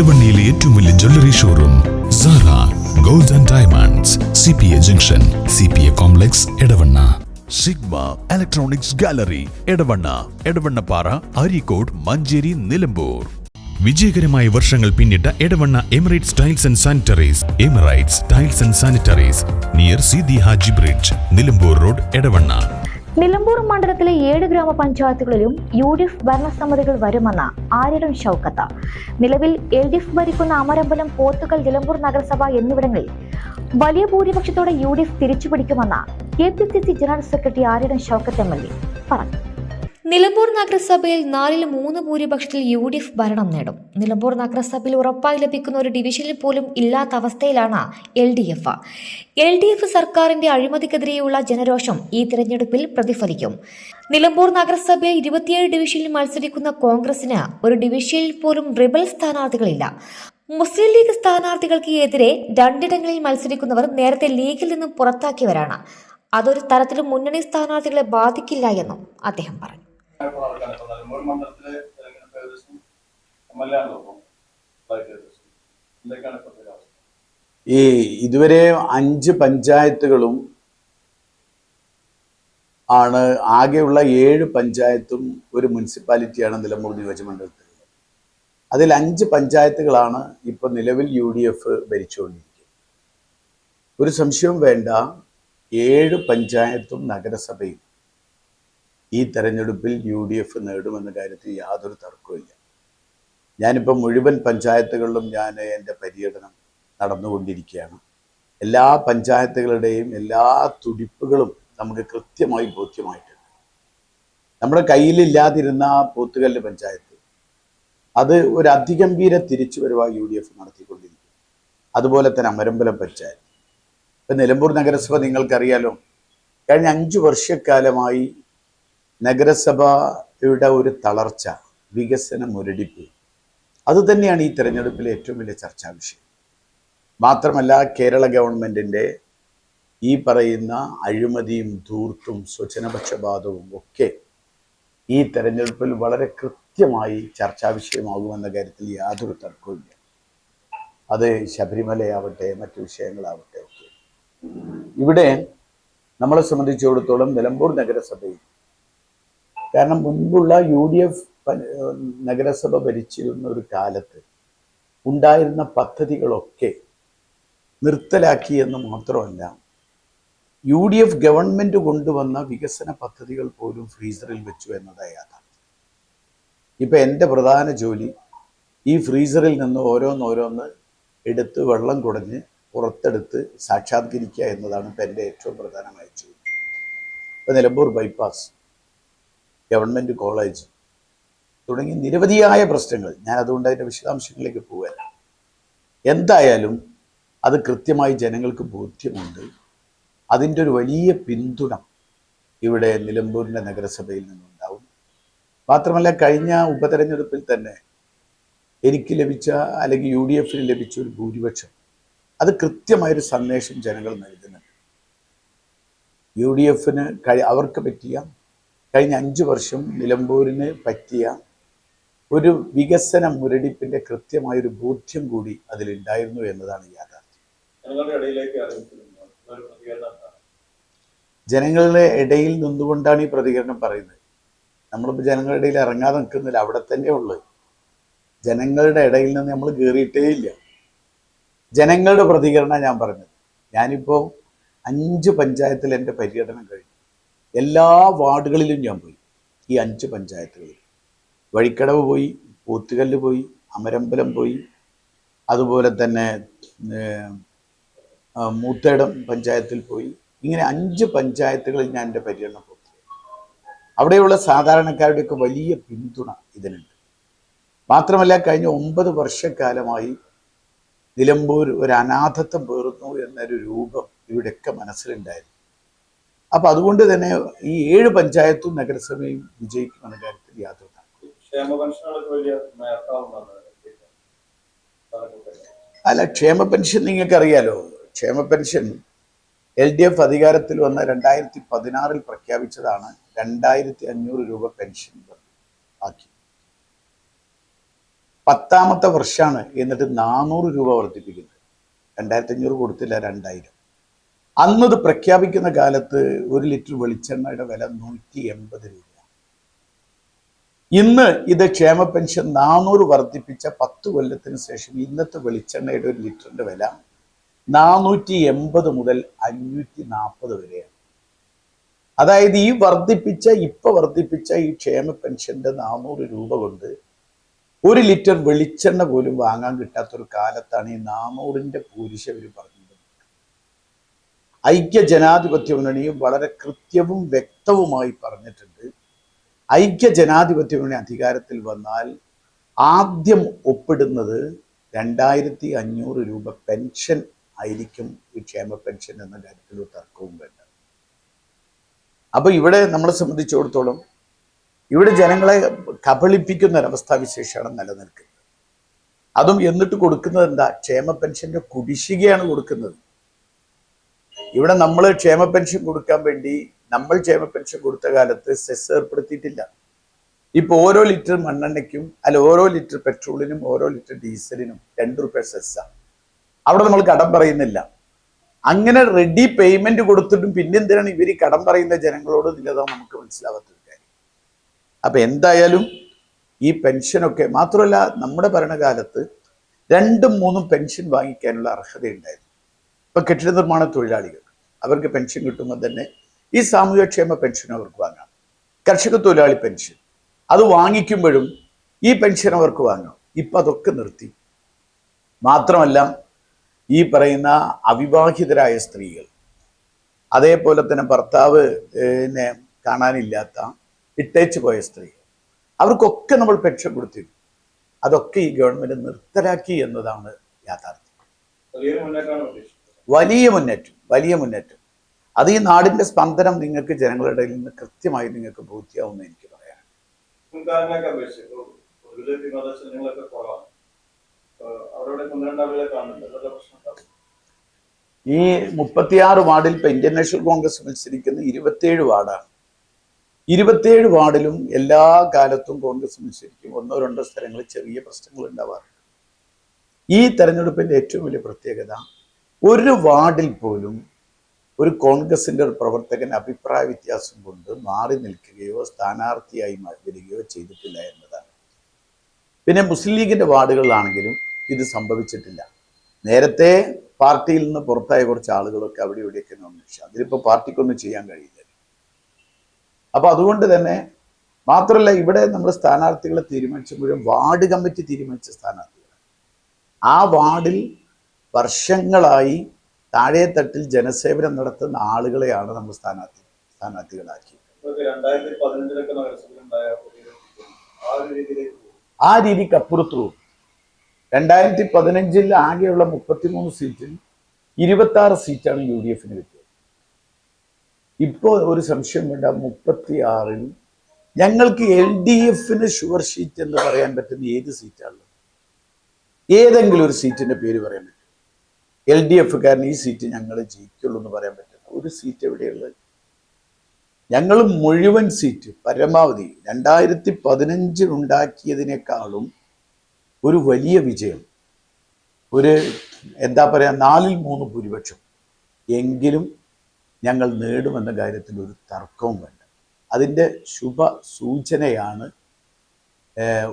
ഇടവണ്ണയിലെ ഏറ്റവും വലിയ jewellery showroom Sara gold and diamonds C P A junction C P A complex Edavanna. Sigma electronics gallery Edavanna Edavannappara Areekode Manjeri Nilambur. വിജയകരമായ വർഷങ്ങൾ പിന്നിട്ട Edavanna Emirates tiles and sanitaries Emirates tiles and sanitaries near C the Haji bridge Nilambur road Edavanna. Nilambur മണ്ഡലത്തിലെ ഏഴ് ഗ്രാമപഞ്ചായത്തുകളിലും U D F ഭരണസമിതികൾ വരുമെന്ന ആര്യടം ഷൗക്കത്ത്. നിലവിൽ L D F ഭരിക്കുന്ന അമരമ്പലം പോത്തുകൽ നിലമ്പൂർ നഗരസഭ എന്നിവിടങ്ങളിൽ വലിയ ഭൂരിപക്ഷത്തോടെ U D F തിരിച്ചുപിടിക്കുമെന്ന K P C C general secretary Aryadan Shoukath M L A പറഞ്ഞു. നിലമ്പൂർ നഗരസഭയിൽ നാലിൽ മൂന്ന് ഭൂരിപക്ഷത്തിൽ യു ഡി എഫ് ഭരണം നേടും. നിലമ്പൂർ നഗരസഭയിൽ ഉറപ്പായി ലഭിക്കുന്ന ഒരു ഡിവിഷനിൽ പോലും ഇല്ലാത്ത അവസ്ഥയിലാണ് L D F. L D F സർക്കാരിന്റെ അഴിമതിക്കെതിരെയുള്ള ജനരോഷം ഈ തിരഞ്ഞെടുപ്പിൽ പ്രതിഫലിക്കും. നിലമ്പൂർ നഗരസഭയിൽ ഇരുപത്തിയേഴ് ഡിവിഷനിൽ മത്സരിക്കുന്ന കോൺഗ്രസിന് ഒരു ഡിവിഷനിൽ പോലും റിബൽ സ്ഥാനാർത്ഥികളില്ല. മുസ്ലിം ലീഗ് സ്ഥാനാർത്ഥികൾക്ക് എതിരെ രണ്ടിടങ്ങളിൽ മത്സരിക്കുന്നവർ നേരത്തെ ലീഗിൽ നിന്നും പുറത്താക്കിയവരാണ്. അതൊരു തരത്തിലും മുന്നണി സ്ഥാനാർത്ഥികളെ ബാധിക്കില്ല എന്നും അദ്ദേഹം പറഞ്ഞു. ഈ ഇതുവരെ അഞ്ച് പഞ്ചായത്തുകളും ആണ് ആകെയുള്ള ഏഴ് പഞ്ചായത്തും ഒരു മുനിസിപ്പാലിറ്റിയാണ് നിലമ്പൂർ നിയോജകമണ്ഡലത്തിൽ അതിൽ അഞ്ച് പഞ്ചായത്തുകളാണ് ഇപ്പൊ നിലവിൽ യു ഡി എഫ് ഭരിച്ചുകൊണ്ടിരിക്കുന്നത്. ഒരു സംശയവും വേണ്ട ഏഴ് പഞ്ചായത്തും നഗരസഭയും ഈ തെരഞ്ഞെടുപ്പിൽ യു ഡി എഫ് നേടുമെന്ന കാര്യത്തിൽ യാതൊരു തർക്കവുമില്ല. ഞാനിപ്പോൾ മുഴുവൻ പഞ്ചായത്തുകളിലും ഞാൻ എന്റെ പര്യടനം നടന്നുകൊണ്ടിരിക്കുകയാണ്. എല്ലാ പഞ്ചായത്തുകളുടെയും എല്ലാ തുടിപ്പുകളും നമുക്ക് കൃത്യമായി ബോധ്യമായിട്ടുണ്ട്. നമ്മുടെ കയ്യിലില്ലാതിരുന്ന പോത്തുകല്ല് പഞ്ചായത്ത് അത് ഒരു അതിഗംഭീര തിരിച്ചുവരവായി യു ഡി എഫ് നടത്തിക്കൊണ്ടിരിക്കും അതുപോലെ തന്നെ അമരമ്പലം പഞ്ചായത്ത്. ഇപ്പം നിലമ്പൂർ നഗരസഭ നിങ്ങൾക്കറിയാലോ കഴിഞ്ഞ അഞ്ച് വർഷക്കാലമായി നഗരസഭയുടെ ഒരു തളർച്ച വികസന മുരടിപ്പ് അതുതന്നെയാണ് ഈ തെരഞ്ഞെടുപ്പിലെ ഏറ്റവും വലിയ ചർച്ചാ വിഷയം. മാത്രമല്ല കേരള ഗവൺമെന്റിന്റെ ഈ പറയുന്ന അഴിമതിയും ധൂർത്തും സ്വജനപക്ഷപാതവും ഒക്കെ ഈ തെരഞ്ഞെടുപ്പിൽ വളരെ കൃത്യമായി ചർച്ചാ വിഷയമാകുമെന്ന കാര്യത്തിൽ യാതൊരു തർക്കവുമില്ല. അത് ശബരിമലയാവട്ടെ മറ്റു വിഷയങ്ങളാവട്ടെ ഒക്കെ. ഇവിടെ നമ്മളെ സംബന്ധിച്ചിടത്തോളം നിലമ്പൂർ നഗരസഭയിൽ കാരണം മുൻപുള്ള യു ഡി എഫ് നഗരസഭ ഭരിച്ചിരുന്ന ഒരു കാലത്ത് ഉണ്ടായിരുന്ന പദ്ധതികളൊക്കെ നിർത്തലാക്കി എന്ന് മാത്രമല്ല യു ഡി എഫ് ഗവൺമെന്റ് കൊണ്ടുവന്ന വികസന പദ്ധതികൾ പോലും ഫ്രീസറിൽ വെച്ചു എന്നതായ യാഥാർത്ഥ്യം. ഇപ്പൊ എന്റെ പ്രധാന ജോലി ഈ ഫ്രീസറിൽ നിന്ന് ഓരോന്നോരോന്ന് എടുത്ത് വെള്ളം കുടഞ്ഞ് പുറത്തെടുത്ത് സാക്ഷാത്കരിക്കുക എന്നതാണ് ഇപ്പം എന്റെ ഏറ്റവും പ്രധാനമായ ജോലി. ഇപ്പം നിലമ്പൂർ ബൈപ്പാസ്. ഗവൺമെന്റ് കോളേജ് തുടങ്ങി നിരവധിയായ പ്രശ്നങ്ങൾ. ഞാൻ അതുകൊണ്ട് അതിന്റെ വിശദാംശങ്ങളിലേക്ക് പോവുകയല്ല. എന്തായാലും അത് കൃത്യമായി ജനങ്ങൾക്ക് ബോധ്യമുണ്ട്. അതിന്റെ ഒരു വലിയ പിന്തുണ ഇവിടെ നിലമ്പൂരിന്റെ നഗരസഭയിൽ നിന്നുണ്ടാവും. മാത്രമല്ല കഴിഞ്ഞ ഉപതെരഞ്ഞെടുപ്പിൽ തന്നെ എനിക്ക് ലഭിച്ച അല്ലെങ്കിൽ യു ഡി എഫിന് ലഭിച്ച ഒരു ഭൂരിപക്ഷം അത് കൃത്യമായൊരു സന്ദേശം ജനങ്ങൾ നൽകുന്നുണ്ട്. യു ഡി എഫിന് കഴി അവർക്ക് പറ്റിയ കഴിഞ്ഞ അഞ്ച് വർഷം നിലമ്പൂരിന് പറ്റിയ ഒരു വികസന മുരടിപ്പിന്റെ കൃത്യമായ ഒരു ബോധ്യം കൂടി അതിലുണ്ടായിരുന്നു എന്നതാണ് യാഥാർത്ഥ്യം. ജനങ്ങളുടെ ഇടയിൽ നിന്നുകൊണ്ടാണ് ഈ പ്രതികരണം പറയുന്നത്. നമ്മളിപ്പോൾ ജനങ്ങളുടെ ഇടയിൽ ഇറങ്ങാതെ നിൽക്കുന്നില്ല. അവിടെ തന്നെ ഉള്ളത് ജനങ്ങളുടെ ഇടയിൽ നിന്ന് നമ്മൾ കയറിയിട്ടേ ഇല്ല. ജനങ്ങളുടെ പ്രതികരണം ഞാൻ പറഞ്ഞത്. ഞാനിപ്പോൾ അഞ്ച് പഞ്ചായത്തിൽ എന്റെ പര്യടനം കഴിഞ്ഞു. എല്ലാ വാർഡുകളിലും ഞാൻ പോയി. ഈ അഞ്ച് പഞ്ചായത്തുകളിൽ. വഴിക്കടവ് പോയി പോത്തുകല്ല് പോയി അമരമ്പലം പോയി അതുപോലെ തന്നെ മൂത്തേടം പഞ്ചായത്തിൽ പോയി. ഇങ്ങനെ അഞ്ച് പഞ്ചായത്തുകളിൽ ഞാൻ എന്റെ പര്യടനം പോയി അവിടെയുള്ള സാധാരണക്കാരുടെയൊക്കെ വലിയ പിന്തുണ ഇതിനുണ്ട് മാത്രമല്ല കഴിഞ്ഞ ഒമ്പത് വർഷക്കാലമായി നിലമ്പൂർ ഒരു അനാഥത്വം പേറുന്നു എന്നൊരു രൂപം ഇവിടെയൊക്കെ മനസ്സിലുണ്ടായിരുന്നു. അപ്പൊ അതുകൊണ്ട് തന്നെ ഈ ഏഴ് പഞ്ചായത്തും നഗരസഭയും വിജയിക്കുമെന്ന കാര്യത്തിൽ യാതൊരു അല്ല ക്ഷേമ പെൻഷൻ നിങ്ങൾക്ക് അറിയാലോ ക്ഷേമ പെൻഷൻ എൽ ഡി എഫ് അധികാരത്തിൽ വന്ന രണ്ടായിരത്തി പതിനാറിൽ പ്രഖ്യാപിച്ചതാണ് രണ്ടായിരത്തി അഞ്ഞൂറ് രൂപ പെൻഷൻ ആക്കി പത്താമത്തെ വർഷമാണ് എന്നിട്ട് നാനൂറ് രൂപ വർദ്ധിപ്പിക്കുന്നത്. രണ്ടായിരത്തി അഞ്ഞൂറ് കൊടുത്തില്ല രണ്ടായിരം. അന്നത് പ്രഖ്യാപിക്കുന്ന കാലത്ത് ഒരു ലിറ്റർ വെളിച്ചെണ്ണയുടെ വില നൂറ്റി എൺപത് രൂപ. ഇന്ന് ഇത് ക്ഷേമ പെൻഷൻ നാനൂറ് വർദ്ധിപ്പിച്ച പത്ത് കൊല്ലത്തിന് ശേഷം ഇന്നത്തെ വെളിച്ചെണ്ണയുടെ ഒരു ലിറ്ററിന്റെ വില നാനൂറ്റി എൺപത് മുതൽ അഞ്ഞൂറ്റി നാൽപ്പത് വരെയാണ്. അതായത് ഈ വർദ്ധിപ്പിച്ച ഇപ്പൊ വർദ്ധിപ്പിച്ച ഈ ക്ഷേമ പെൻഷന്റെ നാനൂറ് രൂപ കൊണ്ട് ഒരു ലിറ്റർ വെളിച്ചെണ്ണ പോലും വാങ്ങാൻ കിട്ടാത്തൊരു കാലത്താണ് ഈ നാനൂറിന്റെ പൂരിശ ഇവർ പറഞ്ഞത്. ഐക്യ ജനാധിപത്യ മുന്നണിയും വളരെ കൃത്യവും വ്യക്തവുമായി പറഞ്ഞിട്ടുണ്ട്. ഐക്യ ജനാധിപത്യ മുന്നണി അധികാരത്തിൽ വന്നാൽ ആദ്യം ഒപ്പിടുന്നത് രണ്ടായിരത്തി അഞ്ഞൂറ് രൂപ പെൻഷൻ ആയിരിക്കും ഈ ക്ഷേമ പെൻഷൻ എന്ന കാര്യത്തിൽ തർക്കവും വേണ്ട. അപ്പൊ ഇവിടെ നമ്മളെ സംബന്ധിച്ചിടത്തോളം ഇവിടെ ജനങ്ങളെ കബളിപ്പിക്കുന്ന ഒരവസ്ഥാവിശേഷമാണ് നിലനിൽക്കുന്നത്. അതും എന്നിട്ട് കൊടുക്കുന്നത് എന്താ? ക്ഷേമ പെൻഷന്റെ കുടിശ്ശികയാണ് കൊടുക്കുന്നത്. ഇവിടെ നമ്മൾ ക്ഷേമ പെൻഷൻ കൊടുക്കാൻ വേണ്ടി നമ്മൾ ക്ഷേമ പെൻഷൻ കൊടുത്ത കാലത്ത് സെസ് ഏർപ്പെടുത്തിയിട്ടില്ല. ഇപ്പൊ ഓരോ ലിറ്റർ മണ്ണെണ്ണയ്ക്കും അല്ല ഓരോ ലിറ്റർ പെട്രോളിനും ഓരോ ലിറ്റർ ഡീസലിനും രണ്ട് റുപ്യ സെസ്സാണ് അവിടെ നമ്മൾ കടം പറയുന്നില്ല. അങ്ങനെ റെഡി പേയ്മെന്റ് കൊടുത്തിട്ടും പിന്നെന്തിനാണ് ഇവർ കടം പറയുന്ന ജനങ്ങളോട് നിലതാണ് നമുക്ക് മനസ്സിലാവാത്തൊരു കാര്യം. അപ്പൊ എന്തായാലും ഈ പെൻഷനൊക്കെ മാത്രമല്ല നമ്മുടെ ഭരണകാലത്ത് രണ്ടും മൂന്നും പെൻഷൻ വാങ്ങിക്കാനുള്ള അർഹതയുണ്ടായിരുന്നു. ഇപ്പൊ കെട്ടിട നിർമ്മാണ തൊഴിലാളികൾ അവർക്ക് പെൻഷൻ കിട്ടുമ്പോൾ തന്നെ ഈ സാമൂഹ്യക്ഷേമ പെൻഷൻ അവർക്ക് വാങ്ങാം. കർഷക തൊഴിലാളി പെൻഷൻ. അത് വാങ്ങിക്കുമ്പോഴും ഈ പെൻഷൻ അവർക്ക് വാങ്ങാം. ഇപ്പം അതൊക്കെ നിർത്തി. മാത്രമല്ല ഈ പറയുന്ന അവിവാഹിതരായ സ്ത്രീകൾ അതേപോലെ തന്നെ ഭർത്താവ് കാണാനില്ലാത്ത ഇട്ടേച്ചു പോയ സ്ത്രീകൾ അവർക്കൊക്കെ നമ്മൾ പെൻഷൻ കൊടുത്തിരുന്നു. അതൊക്കെ ഈ ഗവൺമെന്റ് നിർത്തലാക്കി എന്നതാണ് യാഥാർത്ഥ്യം. വലിയ മുന്നേറ്റം വലിയ മുന്നേറ്റം. അത് ഈ നാടിന്റെ സ്പന്ദനം നിങ്ങൾക്ക് ജനങ്ങളുടെ ഇടയിൽ നിന്ന് കൃത്യമായി നിങ്ങൾക്ക് ബോധ്യമാവുമെന്ന് എനിക്ക് പറയാം മുൻകാലങ്ങളൊക്കെ അപേക്ഷിച്ച്? പൊതുവിലെ വിനോദശനങ്ങളൊക്കെ കുറവാണ്. ഏഹ് അവരുടെ ഒന്ന് രണ്ട് ആളുകളെ കാണുന്നുണ്ട്. എന്നുള്ള പ്രശ്നം ഉണ്ടാവും ഈ മുപ്പത്തിയാറ് വാർഡിൽ ഇപ്പൊ ഇന്ത്യൻ നാഷണൽ കോൺഗ്രസ് മത്സരിക്കുന്ന ഇരുപത്തിയേഴ് വാർഡാണ്. ഇരുപത്തിയേഴ് വാർഡിലും എല്ലാ കാലത്തും കോൺഗ്രസ് മത്സരിക്കും. ഒന്നോ രണ്ടോ സ്ഥലങ്ങളിൽ ചെറിയ പ്രശ്നങ്ങൾ ഉണ്ടാവാറുണ്ട്. ഈ തെരഞ്ഞെടുപ്പിന്റെ ഏറ്റവും വലിയ പ്രത്യേകത ഒരു വാർഡിൽ പോലും ഒരു കോൺഗ്രസിന്റെ ഒരു പ്രവർത്തകൻ അഭിപ്രായ വ്യത്യാസം കൊണ്ട് മാറി നിൽക്കുകയോ സ്ഥാനാർത്ഥിയായി വരികയോ ചെയ്തിട്ടില്ല എന്നതാണ്. പിന്നെ മുസ്ലിം ലീഗിന്റെ വാർഡുകളിലാണെങ്കിലും ഇത് സംഭവിച്ചിട്ടില്ല. നേരത്തെ പാർട്ടിയിൽ നിന്ന് പുറത്തായ കുറച്ച് ആളുകളൊക്കെ അവിടെ ഇവിടെയൊക്കെ നോമിനേഷൻ അതിലിപ്പോൾ പാർട്ടിക്കൊന്നും ചെയ്യാൻ കഴിയില്ല. അപ്പൊ അതുകൊണ്ട് തന്നെ മാത്രമല്ല ഇവിടെ നമ്മൾ സ്ഥാനാർത്ഥികളെ തീരുമാനിച്ച മുഴുവൻ വാർഡ് കമ്മിറ്റി തീരുമാനിച്ച സ്ഥാനാർത്ഥികൾ ആ വാർഡിൽ വർഷങ്ങളായി താഴെത്തട്ടിൽ ജനസേവനം നടത്തുന്ന ആളുകളെയാണ് നമ്മൾ സ്ഥാനാർത്ഥി സ്ഥാനാർത്ഥികളാക്കി. ആ രീതിക്ക് അപ്പുറത്തു രണ്ടായിരത്തി പതിനഞ്ചിൽ ആകെയുള്ള മുപ്പത്തിമൂന്ന് സീറ്റിൽ ഇരുപത്തി ആറ് സീറ്റാണ് യു ഡി എഫിന് കിട്ടിയത്. ഇപ്പോൾ ഒരു സംശയം വേണ്ട മുപ്പത്തി ആറിൽ ഞങ്ങൾക്ക് എൽ ഡി എഫിന് ഷുവർ ഷീറ്റ് എന്ന് പറയാൻ പറ്റുന്ന ഏത് സീറ്റാണുള്ളത് ഏതെങ്കിലും ഒരു സീറ്റിന്റെ പേര് പറയാൻ പറ്റും. എൽ ഡി എഫുകാരൻ ഈ സീറ്റ് ഞങ്ങൾ ജയിക്കുള്ളൂ എന്ന് പറയാൻ പറ്റില്ല. ഒരു സീറ്റ് എവിടെയുള്ളത്? ഞങ്ങൾ മുഴുവൻ സീറ്റ് പരമാവധി രണ്ടായിരത്തി പതിനഞ്ചിൽ ഉണ്ടാക്കിയതിനേക്കാളും ഒരു വലിയ വിജയം. ഒരു എന്താ പറയുക നാലിൽ മൂന്ന് ഭൂരിപക്ഷം. എങ്കിലും ഞങ്ങൾ നേടുമെന്ന കാര്യത്തിൽ ഒരു തർക്കവും വേണ്ട. അതിന്റെ ശുഭ സൂചനയാണ്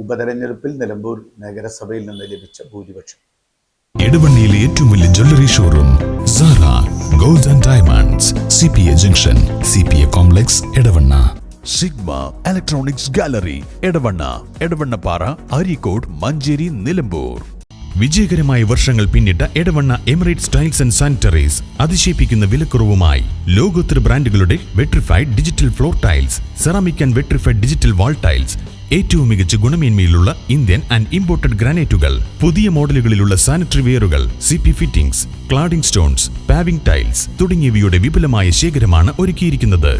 ഉപതെരഞ്ഞെടുപ്പിൽ നിലമ്പൂർ നഗരസഭയിൽ നിന്ന് ലഭിച്ച ഭൂരിപക്ഷം. ഇടവണ്ണിയിലെ ഏറ്റവും വലിയ jewellery showroom Sara gold and diamonds C P A junction C P A complex Edavanna. Sigma electronics gallery Edavanna Edavannappara Areekode Manjeri Nilambur. വിജയകരമായ വർഷങ്ങൾ പിന്നിട്ട Edavanna Emirates styles and sanitaries അതിശയിപ്പിക്കുന്ന വിലക്കുറവുമായി ലോകോത്തര ബ്രാൻഡുകളുടെ vitrified digital floor tiles ceramic and vitrified digital wall tiles ഏറ്റവും മികച്ച ഗുണമേന്മയിലുള്ള ഇന്ത്യൻ ആൻഡ് ഇമ്പോർട്ടഡ് ഗ്രാനൈറ്റുകൾ പുതിയ മോഡലുകളിലുള്ള sanitary വെയറുകൾ C P fittings cladding stones paving tiles തുടങ്ങിയവയുടെ വിപുലമായ ശേഖരമാണ് ഒരുക്കിയിരിക്കുന്നത്.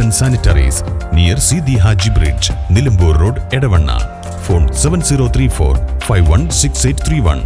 And sanitaries near C D Haji bridge Nilambur road Edavanna phone seven zero three four five one six eight three one